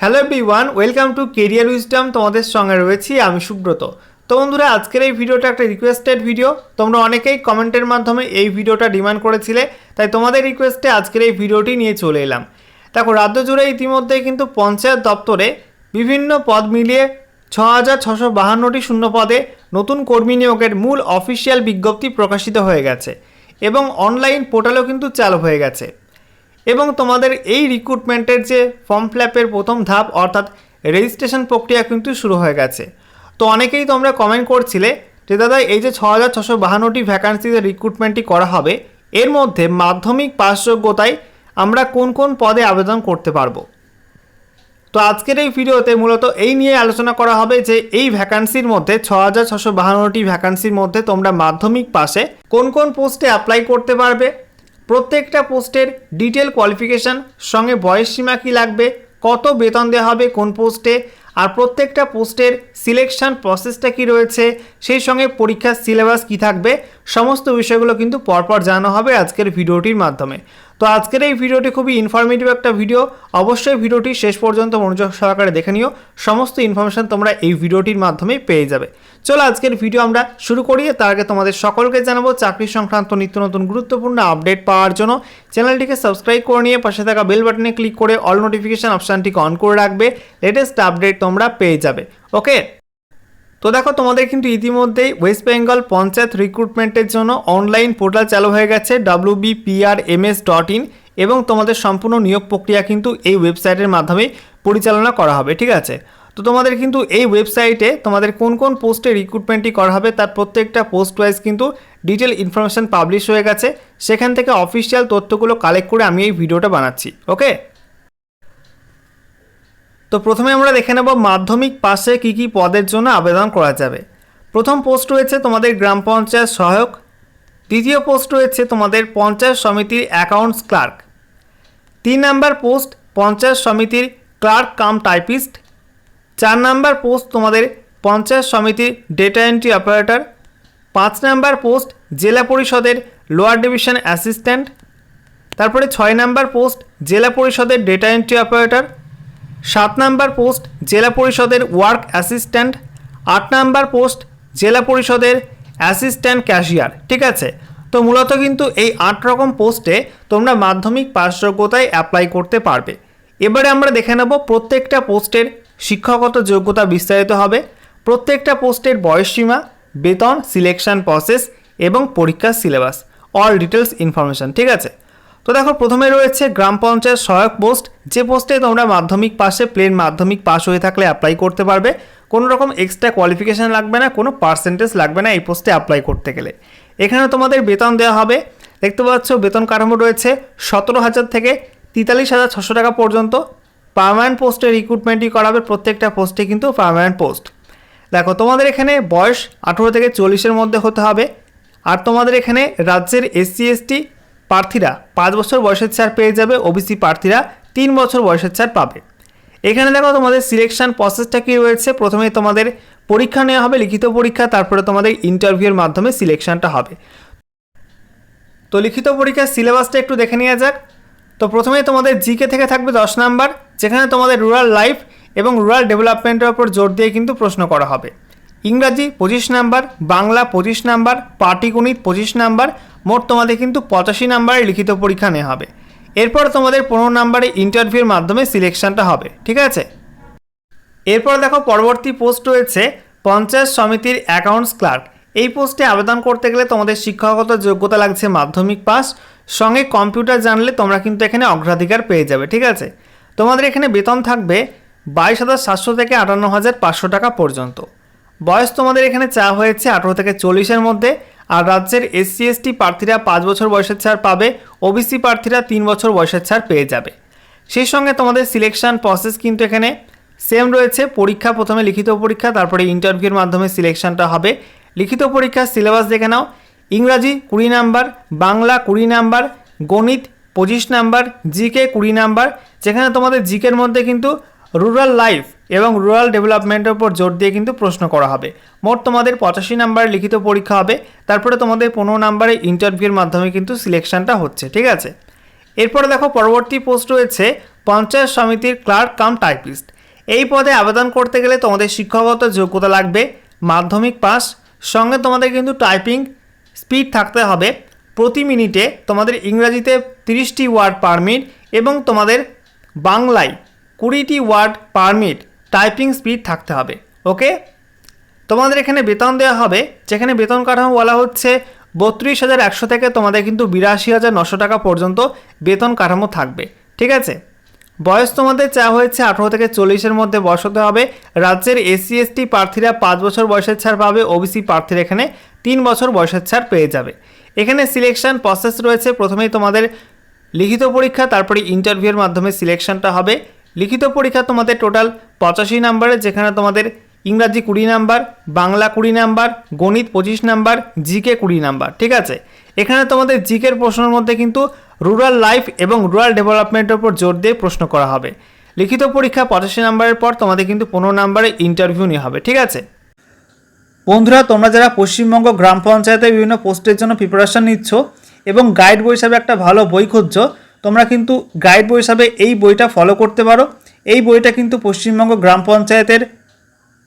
Hello everyone welcome to career wisdom তোমাদের সঙ্গে রয়েছি আমি সুব্রত। তো বন্ধুরা, আজকের এই ভিডিওটা একটা রিকোয়েস্টেড ভিডিও তোমরা অনেকেই কমেন্টের মাধ্যমে এই ভিডিওটা ডিমান্ড করেছিলে, তাই তোমাদের রিকোয়েস্টে আজকের এই ভিডিওটি নিয়ে চলে এলাম। দেখো, রাজ্য জুড়ে ইতিমধ্যে কিন্তু পঞ্চায়েত দপ্তরে বিভিন্ন পদ মিলিয়ে ছ হাজার ছশো বাহান্নটি শূন্য পদে নতুন কর্মী নিয়োগের মূল অফিসিয়াল বিজ্ঞপ্তি প্রকাশিত হয়ে গেছে। এবং অনলাইন পোর্টালও কিন্তু চালু হয়ে গেছে। এবং তোমাদের এই রিক্রুটমেন্টের যে ফর্ম ফিলাপের প্রথম ধাপ, অর্থাৎ রেজিস্ট্রেশন প্রক্রিয়া কিন্তু শুরু হয়ে গেছে। তো অনেকেই তোমরা কমেন্ট করছিলে যে, দাদা, এই যে ছ হাজার ছশো বাহান্নটি ভ্যাকান্সিতে রিক্রুটমেন্টটি করা হবে, এর মধ্যে মাধ্যমিক পাস যোগ্যতায় আমরা কোন কোন পদে আবেদন করতে পারব? তো আজকের এই ভিডিওতে মূলত এই নিয়ে আলোচনা করা হবে যে, এই ভ্যাকান্সির মধ্যে ছ হাজার ছশো বাহান্নটি ভ্যাকান্সির মধ্যে তোমরা মাধ্যমিক পাশে কোন কোন পোস্টে অ্যাপ্লাই করতে পারবে প্রত্যেকটা পোস্টের ডিটেল কোয়ালিফিকেশান, সঙ্গে বয়স সীমা কী লাগবে, কত বেতন দেওয়া হবে কোন পোস্টে, আর প্রত্যেকটা পোস্টের সিলেকশান প্রসেসটা কি রয়েছে, সেই সঙ্গে পরীক্ষার সিলেবাস কি থাকবে, সমস্ত বিষয়গুলো কিন্তু পরপর জানানো হবে আজকের ভিডিওটির মাধ্যমে। তো আজকের এই ভিডিওটি খুবই ইনফরমেটিভ একটা ভিডিও, অবশ্যই ভিডিওটি শেষ পর্যন্ত মনোযোগ সহকারে দেখে নিও, সমস্ত ইনফরমেশন তোমরা এই ভিডিওটির মাধ্যমে পেয়ে যাবে। চলো আজকের ভিডিও আমরা শুরু করি। তার আগে তোমাদের সকলকে জানাব, চাকরি সংক্রান্ত নিত্য নতুন গুরুত্বপূর্ণ আপডেট পাওয়ার জন্য চ্যানেলটিকে সাবস্ক্রাইব করে নিয়ে পাশে থাকা বেল বাটনে ক্লিক করে অল নোটিফিকেশান অপশানটিকে অন করে রাখবে। লেটেস্ট আপডেট তোমরা পেয়ে যাবে। ওকে তো দেখো, তোমাদের কিন্তু ইতিমধ্যেই ওয়েস্ট বেঙ্গল পঞ্চায়েত রিক্রুটমেন্টের জন্য অনলাইন পোর্টাল চালু হয়ে গেছে ডাব্লিউ বিপিআরএমএস ডট ইন এবং তোমাদের সম্পূর্ণ নিয়োগ প্রক্রিয়া কিন্তু এই ওয়েবসাইটের মাধ্যমে পরিচালনা করা হবে। ঠিক আছে? তো তোমাদের কিন্তু এই ওয়েবসাইটে তোমাদের কোন কোন পোস্টে রিক্রুটমেন্টটি করা হবে তার প্রত্যেকটা পোস্ট ওয়াইজ কিন্তু ডিটেল ইনফরমেশন পাবলিশ হয়ে গেছে। সেখান থেকে অফিসিয়াল তথ্যগুলো কালেক্ট করে আমি এই ভিডিওটা বানাচ্ছি ওকে তো প্রথমে আমরা দেখে নেব মাধ্যমিক পাশে কি কি পদের জন্য আবেদন করা যাবে। প্রথম পোস্ট রয়েছে তোমাদের গ্রাম পঞ্চায়েত সহায়ক। দ্বিতীয় পোস্ট রয়েছে তোমাদের পঞ্চায়েত সমিতির অ্যাকাউন্টস ক্লার্ক তিন নাম্বার পোস্ট পঞ্চায়েত সমিতির ক্লার্ক কাম টাইপিস্ট চার নাম্বার পোস্ট তোমাদের পঞ্চায়েত সমিতির ডেটা এন্ট্রি অপারেটর পাঁচ নাম্বার পোস্ট জেলা পরিষদের লোয়ার ডিভিশন অ্যাসিস্ট্যান্ট তারপরে ছয় নাম্বার পোস্ট জেলা পরিষদের ডেটা এন্ট্রি অপারেটর সাত নাম্বার পোস্ট জেলা পরিষদের ওয়ার্ক অ্যাসিস্ট্যান্ট আট নাম্বার পোস্ট জেলা পরিষদের অ্যাসিস্ট্যান্ট ক্যাশিয়ার ঠিক আছে? তো মূলত কিন্তু এই আট রকম পোস্টে তোমরা মাধ্যমিক পাস অ্যাপ্লাই করতে পারবে। এবারে আমরা দেখে নেব প্রত্যেকটা পোস্টের শিক্ষাগত যোগ্যতা বিস্তারিত হবে, প্রত্যেকটা পোস্টের বয়সসীমা বেতন সিলেকশন প্রসেস এবং পরীক্ষার সিলেবাস অল ডিটেলস ইনফরমেশন ঠিক আছে? তো দেখো, প্রথমে রয়েছে গ্রাম পঞ্চায়েত সহায়ক পোস্ট, যে পোস্টে তোমরা মাধ্যমিক পাশে প্লেন মাধ্যমিক পাস হয়ে থাকলে অ্যাপ্লাই করতে পারবে। কোনো রকম এক্সট্রা কোয়ালিফিকেশান লাগবে না, কোনো পার্সেন্টেজ লাগবে না এই পোস্টে অ্যাপ্লাই করতে গেলে। এখানে তোমাদের বেতন দেওয়া হবে, দেখতে পাচ্ছ বেতন কাঠামো রয়েছে সতেরো হাজার থেকে তেতাল্লিশ হাজার ছশো টাকা পর্যন্ত। পার্মানেন্ট পোস্টে রিক্রুটমেন্টই করাবে, প্রত্যেকটা পোস্টে কিন্তু পার্মানেন্ট পোস্ট দেখো, তোমাদের এখানে বয়স আঠেরো থেকে চল্লিশের মধ্যে হতে হবে। আর তোমাদের এখানে রাজ্যের এসসি এসটি প্রার্থীরা পাঁচ বছর বয়সের ছাড় পেয়ে যাবে ওবিসি প্রার্থীরা তিন বছর বয়সের ছাড় পাবে। এখানে দেখো, তোমাদের সিলেকশন প্রসেসটা কী রয়েছে? প্রথমে তোমাদের পরীক্ষা নেওয়া হবে, লিখিত পরীক্ষা, তারপরে তোমাদের ইন্টারভিউয়ের মাধ্যমে সিলেকশনটা হবে। তো লিখিত পরীক্ষার সিলেবাসটা একটু দেখে নেওয়া যাক। তো প্রথমেই তোমাদের জিকে থেকে থাকবে দশ নাম্বার, যেখানে তোমাদের রুরাল লাইফ এবং রুরাল ডেভেলপমেন্টের ওপর জোর দিয়ে কিন্তু প্রশ্ন করা হবে। ইংরাজি পঁচিশ নাম্বার, বাংলা পঁচিশ নাম্বার, পাটিগণিত পঁচিশ নাম্বার, মোট তোমাদের কিন্তু পঁচাশি নাম্বারে লিখিত পরীক্ষা নেওয়া হবে। এরপর তোমাদের পনেরো নাম্বারে ইন্টারভিউর মাধ্যমে সিলেকশনটা হবে, ঠিক আছে? এরপর দেখো পরবর্তী পোস্ট রয়েছে পঞ্চায়েত সমিতির অ্যাকাউন্টস ক্লার্ক এই পোস্টে আবেদন করতে গেলে তোমাদের শিক্ষাগত যোগ্যতা লাগছে মাধ্যমিক পাস সঙ্গে কম্পিউটার জানলে তোমরা কিন্তু এখানে অগ্রাধিকার পেয়ে যাবে, ঠিক আছে? তোমাদের এখানে বেতন থাকবে বাইশ হাজার সাতশো থেকে আটান্ন হাজার পাঁচশো টাকা পর্যন্ত। বয়স তোমাদের এখানে চা হয়েছে আঠেরো থেকে চল্লিশের মধ্যে, আর রাজ্যের এসসি, এসটি প্রার্থীরা পাঁচ বছর বয়সের ছাড় পাবে, ওবিসি প্রার্থীরা তিন বছর বয়সের ছাড় পেয়ে যাবে। সেই সঙ্গে তোমাদের সিলেকশন প্রসেস কিন্তু এখানে সেম রয়েছে, পরীক্ষা প্রথমে লিখিত পরীক্ষা, তারপরে ইন্টারভিউর মাধ্যমে সিলেকশনটা হবে। লিখিত পরীক্ষার সিলেবাস দেখে নাও ইংরাজি কুড়ি নাম্বার, বাংলা কুড়ি নাম্বার, গণিত পঁচিশ নাম্বার, জিকে কুড়ি নাম্বার। যেখানে তোমাদের জিকের মধ্যে কিন্তু রুরাল লাইফ এবং রুরাল ডেভেলপমেন্টের উপর জোর দিয়ে কিন্তু প্রশ্ন করা হবে। মোট তোমাদের পঁচাশি নাম্বারের লিখিত পরীক্ষা হবে। তারপরে তোমাদের পনেরো নাম্বারে ইন্টারভিউর মাধ্যমে কিন্তু সিলেকশনটা হচ্ছে, ঠিক আছে? এরপরে দেখো, পরবর্তী পোস্ট রয়েছে পঞ্চায়েত সমিতির ক্লার্ক কাম টাইপিস্ট এই পদে আবেদন করতে গেলে তোমাদের শিক্ষাগত যোগ্যতা লাগবে, মাধ্যমিক পাস সঙ্গে তোমাদের কিন্তু টাইপিং স্পিড থাকতে হবে প্রতি মিনিটে তোমাদের ইংরাজিতে তিরিশটি ওয়ার্ড পার মিনিট এবং তোমাদের বাংলায় কুড়িটি word per minute typing speed থাকতে হবে, ওকে? তোমাদের এখানে বেতন দেওয়া হবে, যেখানে বেতন কাঠামো বলা হচ্ছে বত্রিশ হাজার একশো থেকে তোমাদের কিন্তু বিরাশি হাজার নশো টাকা পর্যন্ত বেতন কাঠামো থাকবে, ঠিক আছে? বয়স তোমাদের চা হয়েছে আঠেরো থেকে চল্লিশের মধ্যে বয়স হতে হবে। রাজ্যের এসসি, এসটি প্রার্থীরা পাঁচ বছর বয়সের ছাড় পাবে, ওবিসি প্রার্থীরা এখানে তিন বছর বয়সের ছাড় পেয়ে যাবে। এখানে সিলেকশন প্রসেস রয়েছে, প্রথমেই তোমাদের লিখিত পরীক্ষা, তারপরে ইন্টারভিউর মাধ্যমে সিলেকশনটা হবে। লিখিত পরীক্ষা তোমাদের টোটাল পঁচাশি নাম্বারে যেখানে তোমাদের ইংরাজি কুড়ি নাম্বার বাংলা কুড়ি নাম্বার গণিত পঁচিশ নাম্বার জিকে কুড়ি নাম্বার ঠিক আছে? এখানে তোমাদের জিকের প্রশ্নের মধ্যে কিন্তু রুরাল লাইফ এবং রুরাল ডেভেলপমেন্টের উপর জোর দিয়ে প্রশ্ন করা হবে। লিখিত পরীক্ষা পঁচাশি নাম্বারের পর তোমাদের কিন্তু পনেরো নাম্বারে ইন্টারভিউ নেওয়া হবে, ঠিক আছে? বন্ধুরা, তোমরা যারা পশ্চিমবঙ্গ গ্রাম পঞ্চায়েতের বিভিন্ন পোস্টের জন্য প্রিপারেশন নিচ্ছ এবং গাইড বই হিসাবে একটা ভালো বই খুঁজছো, তোমরা কিন্তু গাইড বই হিসাবে এই বইটা ফলো করতে পারো। এই বইটা কিন্তু পশ্চিমবঙ্গ গ্রাম পঞ্চায়েতের,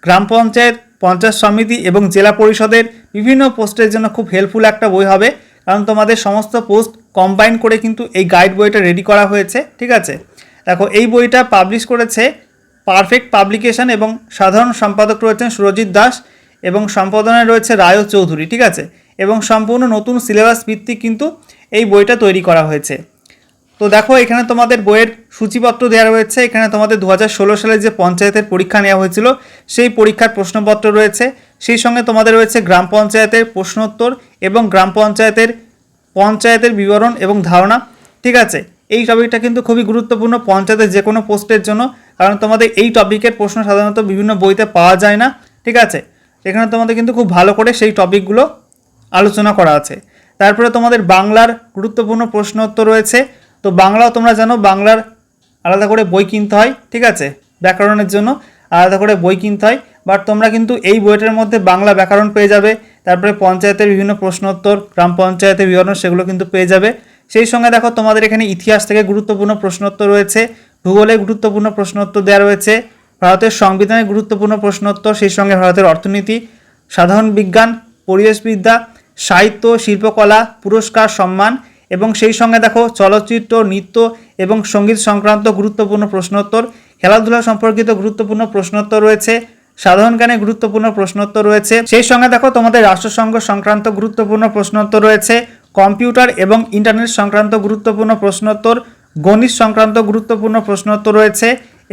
গ্রাম পঞ্চায়েত পঞ্চায়েত সমিতি এবং জেলা পরিষদের বিভিন্ন পোস্টের জন্য খুব হেল্পফুল একটা বই হবে। কারণ তোমাদের সমস্ত পোস্ট কম্বাইন করে কিন্তু এই গাইড বইটা রেডি করা হয়েছে, ঠিক আছে? দেখো, এই বইটা পাবলিশ করেছে পারফেক্ট পাবলিকেশন এবং সাধারণ সম্পাদক রয়েছেন সুরজিৎ দাস এবং সম্পাদনায় রয়েছে রায় চৌধুরী, ঠিক আছে? এবং সম্পূর্ণ নতুন সিলেবাস ভিত্তিক কিন্তু এই বইটা তৈরি করা হয়েছে। তো দেখো, এখানে তোমাদের বইয়ের সূচিপত্র দেওয়া রয়েছে। এখানে তোমাদের দু হাজার ষোলো সালে যে পঞ্চায়েতের পরীক্ষা নেওয়া হয়েছিল, সেই পরীক্ষার প্রশ্নপত্র রয়েছে। সেই সঙ্গে তোমাদের রয়েছে গ্রাম পঞ্চায়েতের প্রশ্নোত্তর এবং গ্রাম পঞ্চায়েতের পঞ্চায়েতের বিবরণ এবং ধারণা। ঠিক আছে? এই টপিকটা কিন্তু খুবই গুরুত্বপূর্ণ পঞ্চায়েতের যে কোনো পোস্টের জন্য, কারণ তোমাদের এই টপিকের প্রশ্ন সাধারণত বিভিন্ন বইতে পাওয়া যায় না। ঠিক আছে? এখানে তোমাদের কিন্তু খুব ভালো করে সেই টপিকগুলো আলোচনা করা আছে। তারপরে তোমাদের বাংলার গুরুত্বপূর্ণ প্রশ্ন উত্তর রয়েছে। তো বাংলাও তোমরা জানো, বাংলার আলাদা করে বই কিনতে হয়। ঠিক আছে? ব্যাকরণের জন্য আলাদা করে বই কিনতে হয়। বাট তোমরা কিন্তু এই বইটার মধ্যে বাংলা ব্যাকরণ পেয়ে যাবে, তারপরে পঞ্চায়েতের বিভিন্ন প্রশ্নোত্তর, গ্রাম পঞ্চায়েতের বিবরণ সেগুলো কিন্তু পেয়ে যাবে। সেই সঙ্গে দেখো তোমাদের এখানে ইতিহাস থেকে গুরুত্বপূর্ণ প্রশ্নোত্তর রয়েছে, ভূগোলে গুরুত্বপূর্ণ প্রশ্নোত্তর দেওয়া রয়েছে, ভারতের সংবিধানের গুরুত্বপূর্ণ প্রশ্নোত্তর, সেই সঙ্গে ভারতের অর্থনীতি, সাধারণ বিজ্ঞান, পরিবেশবিদ্যা, সাহিত্য, শিল্পকলা, পুরস্কার, সম্মান এবং সেই সঙ্গে দেখো চলচ্চিত্র, নৃত্য এবং সংগীত সংক্রান্ত গুরুত্বপূর্ণ প্রশ্নোত্তর, খেলাধুলা সম্পর্কিত গুরুত্বপূর্ণ প্রশ্নোত্তর রয়েছে সাধারণ জ্ঞানে গুরুত্বপূর্ণ প্রশ্নোত্তর রয়েছে। সেই সঙ্গে দেখো, তোমাদের রাষ্ট্রসংঘ সংক্রান্ত গুরুত্বপূর্ণ প্রশ্নোত্তর রয়েছে। কম্পিউটার এবং ইন্টারনেট সংক্রান্ত গুরুত্বপূর্ণ প্রশ্নোত্তর, গণিত সংক্রান্ত গুরুত্বপূর্ণ প্রশ্নোত্তর রয়েছে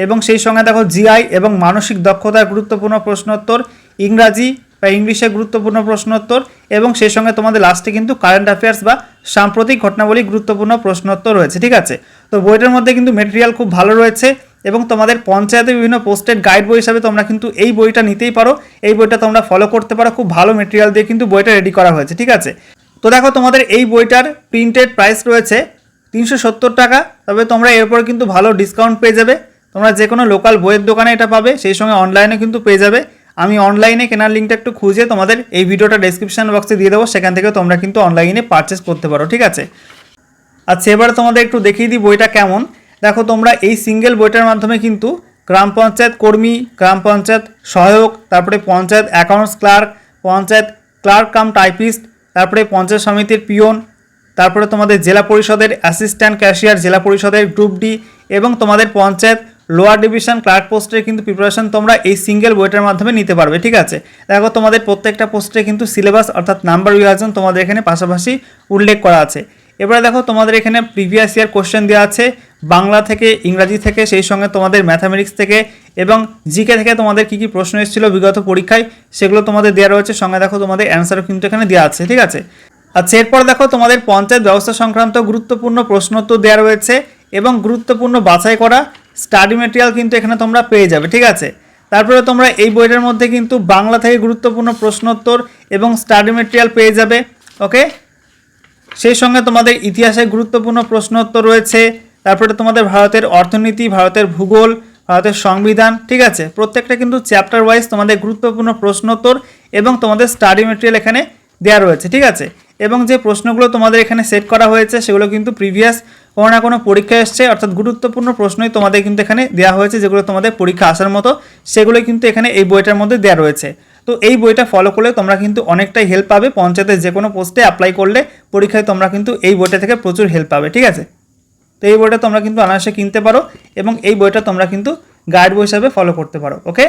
এবং সেই সঙ্গে দেখো, জিআই এবং মানসিক দক্ষতার গুরুত্বপূর্ণ প্রশ্নোত্তর, ইংরাজি বা ইংলিশে গুরুত্বপূর্ণ প্রশ্নোত্তর এবং সেই সঙ্গে তোমাদের লাস্টে কিন্তু কারেন্ট অ্যাফেয়ার্স বা সাম্প্রতিক ঘটনাবলী গুরুত্বপূর্ণ প্রশ্নোত্তর রয়েছে, ঠিক আছে? তো বইটার মধ্যে কিন্তু মেটেরিয়াল খুব ভালো রয়েছে। এবং তোমাদের পঞ্চায়েতের বিভিন্ন পোস্টের গাইড বই হিসাবে তোমরা কিন্তু এই বইটা নিতেই পারো। এই বইটা তোমরা ফলো করতে পারো। খুব ভালো মেটেরিয়াল দিয়ে কিন্তু বইটা রেডি করা হয়েছে, ঠিক আছে? তো দেখো, তোমাদের এই বইটার প্রিন্টেড প্রাইস রয়েছে তিনশো সত্তর টাকা। তবে তোমরা এরপর কিন্তু ভালো ডিসকাউন্ট পেয়ে যাবে। তোমরা যে কোনো লোকাল বইয়ের দোকানে এটা পাবে, সেই সঙ্গে অনলাইনে কিন্তু পেয়ে যাবে। আমি অনলাইনে কেনার লিঙ্কটা একটু খুঁজে তোমাদের এই ভিডিওটা ডেসক্রিপশন বক্সে দিয়ে দেবো। সেখান থেকে তোমরা কিন্তু অনলাইনে পারচেস করতে পারো, ঠিক আছে? আচ্ছা এবারে তোমাদের একটু দেখিয়ে দিই বইটা কেমন। দেখো তোমরা এই সিঙ্গেল বইটার মাধ্যমে কিন্তু গ্রাম পঞ্চায়েত কর্মী, গ্রাম পঞ্চায়েত সহায়ক, তারপরে panchayat accounts clerk panchayat clerk cum typist তারপরে পঞ্চায়েত সমিতির পিয়ন, তারপরে তোমাদের জেলা পরিষদের অ্যাসিস্ট্যান্ট ক্যাশিয়ার জেলা পরিষদের গ্রুপ ডি এবং তোমাদের পঞ্চায়েত লোয়ার ডিভিশন ক্লার্ক পোস্টের কিন্তু প্রিপারেশন তোমরা এই সিঙ্গেল বইটার মাধ্যমে নিতে পারবে, ঠিক আছে? দেখো তোমাদের প্রত্যেকটা পোস্টে কিন্তু সিলেবাস অর্থাৎ নাম্বার বিভাজন তোমাদের এখানে পাশাপাশি উল্লেখ করা আছে। এবারে দেখো তোমাদের এখানে প্রিভিয়াস ইয়ার কোশ্চেন দেওয়া আছে। বাংলা থেকে, ইংরাজি থেকে, সেই সঙ্গে তোমাদের ম্যাথামেটিক্স থেকে এবং জিকে থেকে তোমাদের কী কী প্রশ্ন এসেছিল বিগত পরীক্ষায়, সেগুলো তোমাদের দেওয়া রয়েছে। সঙ্গে দেখো তোমাদের অ্যান্সারও কিন্তু এখানে দেওয়া আছে, ঠিক আছে? আচ্ছা এরপর দেখো তোমাদের পঞ্চায়েত ব্যবস্থা সংক্রান্ত গুরুত্বপূর্ণ প্রশ্নোত্তর দেওয়া রয়েছে এবং গুরুত্বপূর্ণ বাছাই করা স্টাডি মেটেরিয়াল কিন্তু এখানে তোমরা পেয়ে যাবে, ঠিক আছে? তারপরে তোমরা এই বইটার মধ্যে কিন্তু বাংলা থেকে গুরুত্বপূর্ণ প্রশ্নোত্তর এবং স্টাডি মেটেরিয়াল পেয়ে যাবে ওকে সেই সঙ্গে তোমাদের ইতিহাসে গুরুত্বপূর্ণ প্রশ্নোত্তর রয়েছে তারপরে তোমাদের ভারতের অর্থনীতি, ভারতের ভূগোল, ভারতের সংবিধান, ঠিক আছে? প্রত্যেকটা কিন্তু চ্যাপ্টার ওয়াইজ তোমাদের গুরুত্বপূর্ণ প্রশ্নোত্তর এবং তোমাদের স্টাডি মেটেরিয়াল এখানে দেওয়া রয়েছে, ঠিক আছে? এবং যে প্রশ্নগুলো তোমাদের এখানে সেট করা হয়েছে সেগুলো কিন্তু প্রিভিয়াস কোনো না কোনো পরীক্ষা এসছে, অর্থাৎ গুরুত্বপূর্ণ প্রশ্নই তোমাদের কিন্তু এখানে দেওয়া হয়েছে, যেগুলো তোমাদের পরীক্ষা আসার মতো, সেগুলোই কিন্তু এখানে এই বইটার মধ্যে দেওয়া রয়েছে। তো এই বইটা ফলো করলে তোমরা কিন্তু অনেকটাই হেল্প পাবে, পঞ্চায়েতের যে কোনো পোস্টে অ্যাপ্লাই করলে পরীক্ষায় তোমরা কিন্তু এই বইটা থেকে প্রচুর হেল্প পাবে, ঠিক আছে? তো এই বইটা তোমরা কিন্তু অনায়াসে কিনতে পারো এবং এই বইটা তোমরা কিন্তু গাইড বই হিসাবে ফলো করতে পারো ওকে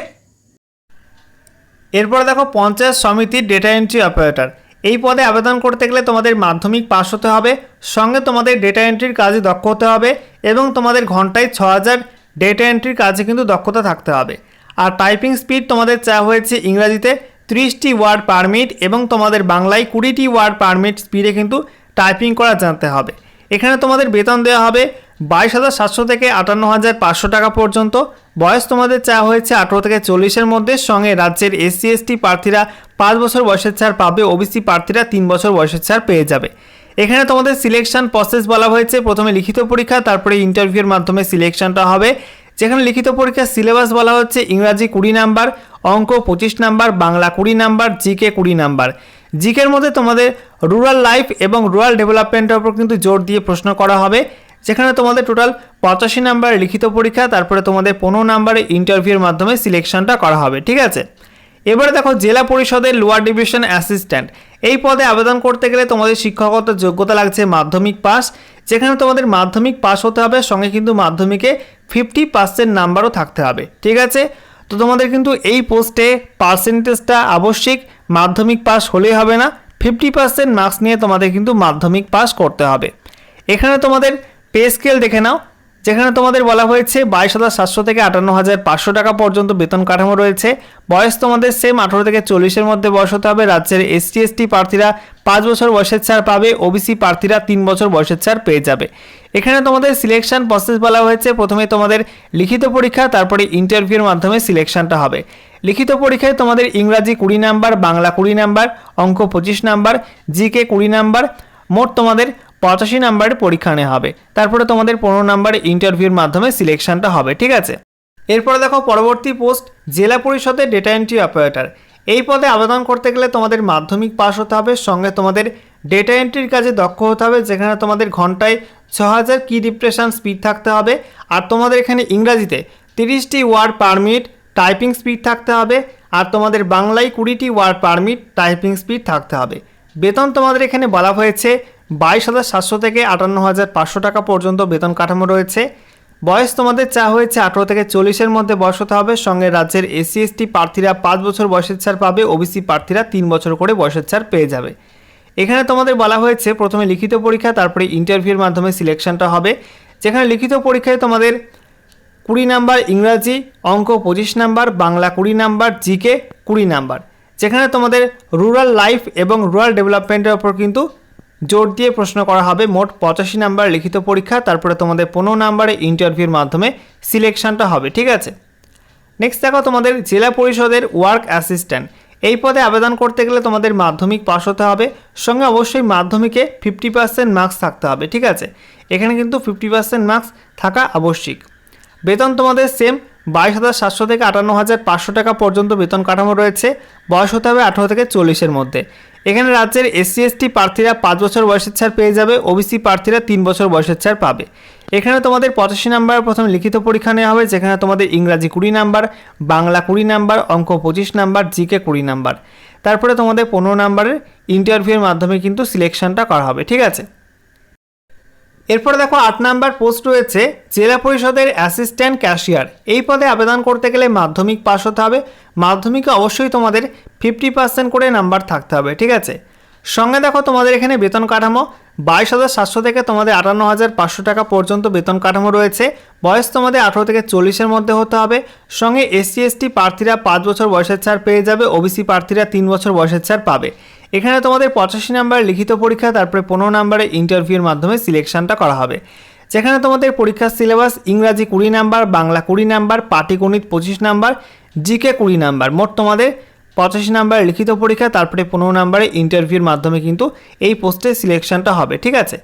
এরপরে দেখো পঞ্চায়েত সমিতির ডেটা এন্ট্রি অপারেটর এই পদে আবেদন করতে গেলে তোমাদের মাধ্যমিক পাস হতে হবে, সঙ্গে তোমাদের ডেটা এন্ট্রির কাজে দক্ষ হতে হবে এবং তোমাদের ঘন্টায় ছ হাজার ডেটা এন্ট্রির কাজে কিন্তু দক্ষতা থাকতে হবে। আর টাইপিং স্পিড তোমাদের চাওয়া হয়েছে ইংরাজিতে ত্রিশটি ওয়ার্ড পারমিট এবং তোমাদের বাংলায় কুড়িটি ওয়ার্ড পারমিট স্পিডে কিন্তু টাইপিং করা জানতে হবে। এখানে তোমাদের বেতন দেওয়া হবে বাইশ হাজার সাতশো থেকে আটান্ন হাজার পাঁচশো টাকা পর্যন্ত। বয়স তোমাদের চাওয়া হয়েছে আঠেরো থেকে চল্লিশের মধ্যে। সঙ্গে রাজ্যের এসসি, এসটি প্রার্থীরা পাঁচ বছর বয়সের ছাড় পাবে। ওবিসি প্রার্থীরা তিন বছর বয়সের ছাড় পেয়ে যাবে। এখানে তোমাদের সিলেকশন প্রসেস বলা হয়েছে। প্রথমে লিখিত পরীক্ষা, তারপরে ইন্টারভিউর মাধ্যমে সিলেকশনটা হবে। যেখানে লিখিত পরীক্ষার সিলেবাস বলা হচ্ছে ইংরাজি কুড়ি নাম্বার, অঙ্ক পঁচিশ নাম্বার, বাংলা কুড়ি নাম্বার, জিকে কুড়ি নাম্বার। জিকের মধ্যে তোমাদের রুরাল লাইফ এবং রুরাল ডেভেলপমেন্টের উপর কিন্তু জোর দিয়ে প্রশ্ন করা হবে। যেখানে তোমাদের টোটাল পঁচাশি নাম্বার লিখিত পরীক্ষা, তারপরে তোমাদের পনেরো নাম্বারে ইন্টারভিউর মাধ্যমে সিলেকশনটা করা হবে, ঠিক আছে? এবারে দেখো, জেলা পরিষদের লোয়ার ডিভিশন অ্যাসিস্ট্যান্ট এই পদে আবেদন করতে গেলে তোমাদের শিক্ষাগত যোগ্যতা লাগছে মাধ্যমিক পাস যেখানে তোমাদের মাধ্যমিক পাস হতে হবে, সঙ্গে কিন্তু মাধ্যমিকে ফিফটি পার্সেন্ট নাম্বারও থাকতে হবে, ঠিক আছে? তো তোমাদের কিন্তু এই পোস্টে পার্সেন্টেজটা আবশ্যিক। মাধ্যমিক পাস হলেই হবে না ফিফটি পার্সেন্ট মার্কস নিয়ে তোমাদের কিন্তু মাধ্যমিক পাস করতে হবে। এখানে তোমাদের পে স্কেল দেখে নাও। যেখানে তোমাদের বলা হয়েছে বাইশ হাজার সাতশো থেকে আটান্ন হাজার পাঁচশো টাকা পর্যন্ত বেতন কাঠামো রয়েছে। বয়স তোমাদের সেম আঠারো থেকে চল্লিশের মধ্যে বয়স হতে হবে। রাজ্যের এসটি এসটি প্রার্থীরা পাঁচ বছর বয়সের ছাড় পাবে ওবিসি প্রার্থীরা তিন বছর বয়সের ছাড় পেয়ে যাবে। এখানে তোমাদের সিলেকশন প্রসেস বলা হয়েছে। প্রথমে তোমাদের লিখিত পরীক্ষা, তারপরে ইন্টারভিউর মাধ্যমে সিলেকশনটা হবে। লিখিত পরীক্ষায় তোমাদের ইংরাজি কুড়ি নাম্বার, বাংলা কুড়ি নাম্বার, অঙ্ক পঁচিশ নাম্বার জিকে কুড়ি নাম্বার, মোট তোমাদের পঁচাশি নাম্বারে পরীক্ষা নেওয়া হবে। তারপরে তোমাদের পনেরো নাম্বারে ইন্টারভিউর মাধ্যমে সিলেকশনটা হবে, ঠিক আছে? এরপরে দেখো পরবর্তী পোস্ট জেলা পরিষদের ডেটা এন্ট্রি অপারেটর এই পদে আবেদন করতে গেলে তোমাদের মাধ্যমিক পাস হতে হবে, সঙ্গে তোমাদের ডেটা এন্ট্রির কাজে দক্ষ হতে হবে, যেখানে তোমাদের ঘন্টায় ছ হাজার কি ডিপ্রেশন স্পিড থাকতে হবে, আর তোমাদের এখানে ইংরাজিতে তিরিশটি word per minute typing speed থাকতে হবে, আর তোমাদের বাংলায় কুড়িটি word per minute typing speed থাকতে হবে। বেতন তোমাদের এখানে বলা হয়েছে বাইশ হাজার সাতশো থেকে আটান্ন হাজার পাঁচশো টাকা পর্যন্ত বেতন কাঠামো রয়েছে। বয়স তোমাদের চা হয়েছে আঠেরো থেকে চল্লিশের মধ্যে বয়স হতে হবে। সঙ্গে রাজ্যের এসসি, এসটি প্রার্থীরা পাঁচ বছর বয়সের ছাড় পাবে। ওবিসি প্রার্থীরা তিন বছর করে বয়সের ছাড় পেয়ে যাবে। এখানে তোমাদের বলা হয়েছে, প্রথমে লিখিত পরীক্ষা, তারপরে ইন্টারভিউর মাধ্যমে সিলেকশনটা হবে। যেখানে লিখিত পরীক্ষায় তোমাদের কুড়ি নাম্বার ইংরাজি, অঙ্ক পঁচিশ নাম্বার, বাংলা কুড়ি নাম্বার, জিকে কুড়ি নাম্বার। যেখানে তোমাদের রুরাল লাইফ এবং রুরাল ডেভেলপমেন্টের ওপর কিন্তু জোর দিয়ে প্রশ্ন করা হবে মোট পঁচাশি নাম্বার লিখিত পরীক্ষা, তারপরে তোমাদের পনেরো নাম্বারে ইন্টারভিউর মাধ্যমে সিলেকশনটা হবে, ঠিক আছে? নেক্সট দেখো তোমাদের জেলা পরিষদের ওয়ার্ক অ্যাসিস্ট্যান্ট এই পদে আবেদন করতে গেলে তোমাদের মাধ্যমিক পাস হতে হবে, সঙ্গে অবশ্যই মাধ্যমিকে ফিফটি পার্সেন্ট মার্কস থাকতে হবে, ঠিক আছে? এখানে কিন্তু ফিফটি পার্সেন্ট মার্কস থাকা আবশ্যিক। বেতন তোমাদের সেম বাইশ হাজার সাতশো থেকে আটান্ন হাজার পাঁচশো টাকা পর্যন্ত বেতন কাঠামো রয়েছে, বয়স হতে হবে আঠারো থেকে চল্লিশের মধ্যে। এখানে রাজ্যের এসসি, এসটি প্রার্থীরা পাঁচ বছর বয়সের ছাড় পেয়ে যাবে, ওবিসি প্রার্থীরা তিন বছর বয়সের ছাড় পাবে। এখানে তোমাদের পঁচাশি নাম্বার প্রথম লিখিত পরীক্ষা নেওয়া হবে, যেখানে তোমাদের ইংরাজি কুড়ি নাম্বার, বাংলা কুড়ি নাম্বার, অঙ্ক পঁচিশ নাম্বার, জিকে কুড়ি নাম্বার। তারপরে তোমাদের পনেরো নাম্বারের ইন্টারভিউর মাধ্যমে কিন্তু সিলেকশনটা করা হবে, ঠিক আছে? এরপরে দেখো, আট নাম্বার পোস্ট রয়েছে, জেলা পরিষদের অ্যাসিস্ট্যান্ট ক্যাশিয়ার। এই পদে আবেদন করতে গেলে মাধ্যমিক পাস হতে হবে। মাধ্যমিকে অবশ্যই তোমাদের ফিফটি পার্সেন্ট করে নাম্বার থাকতে হবে, ঠিক আছে? সঙ্গে দেখো তোমাদের এখানে বেতন কাঠামো, বাইশ হাজার সাতশো থেকে তোমাদের আটান্ন হাজার পাঁচশো টাকা পর্যন্ত বেতন কাঠামো রয়েছে। বয়স তোমাদের আঠারো থেকে চল্লিশের মধ্যে হতে হবে। সঙ্গে এসসি, এসটি প্রার্থীরা পাঁচ বছর বয়সের ছাড় পেয়ে যাবে, ওবিসি প্রার্থীরা তিন বছর বয়সের ছাড় পাবে। এখানে তোমাদের পঁচাশি নাম্বার লিখিত পরীক্ষা, তারপরে পনেরো নাম্বারে ইন্টারভিউর মাধ্যমে সিলেকশনটা করা হবে। যেখানে তোমাদের পরীক্ষার সিলেবাস, ইংরাজি কুড়ি নাম্বার, বাংলা কুড়ি নাম্বার, পাটিগণিত পঁচিশ নাম্বার, জিকে কুড়ি নাম্বার। মোট তোমাদের পঁচাশি নাম্বারে লিখিত পরীক্ষা, তারপরে পনেরো নাম্বারে ইন্টারভিউর মাধ্যমে কিন্তু এই পোস্টে সিলেকশনটা হবে, ঠিক আছে?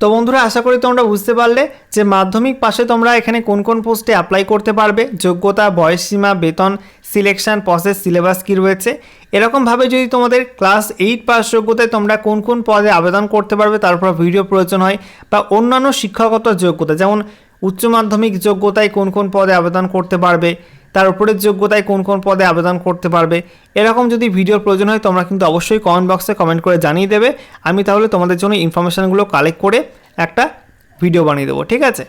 তো বন্ধুরা, আশা করি তোমরা বুঝতে পারলে যে মাধ্যমিক পাশে তোমরা এখানে কোন কোন পোস্টে অ্যাপ্লাই করতে পারবে। যোগ্যতা, বয়স সীমা, বেতন সিলেকশন প্রসেস সিলেবাস কী রয়েছে? এরকমভাবে যদি তোমাদের ক্লাস এইট পাস যোগ্যতায় তোমরা কোন কোন পদে আবেদন করতে পারবে, তার উপর ভিডিও প্রয়োজন হয়, বা অন্যান্য শিক্ষাগত যোগ্যতা, যেমন উচ্চ মাধ্যমিক যোগ্যতায় কোন কোন পদে আবেদন করতে পারবে তার উপরের যোগ্যতায় কোন কোন পদে আবেদন করতে পারবে, এরকম যদি ভিডিওর প্রয়োজন হয় তোমরা কিন্তু অবশ্যই কমেন্ট বক্সে কমেন্ট করে জানিয়ে দেবে। আমি তাহলে তোমাদের জন্য ইনফরমেশানগুলো কালেক্ট করে একটা ভিডিও বানিয়ে দেবো, ঠিক আছে?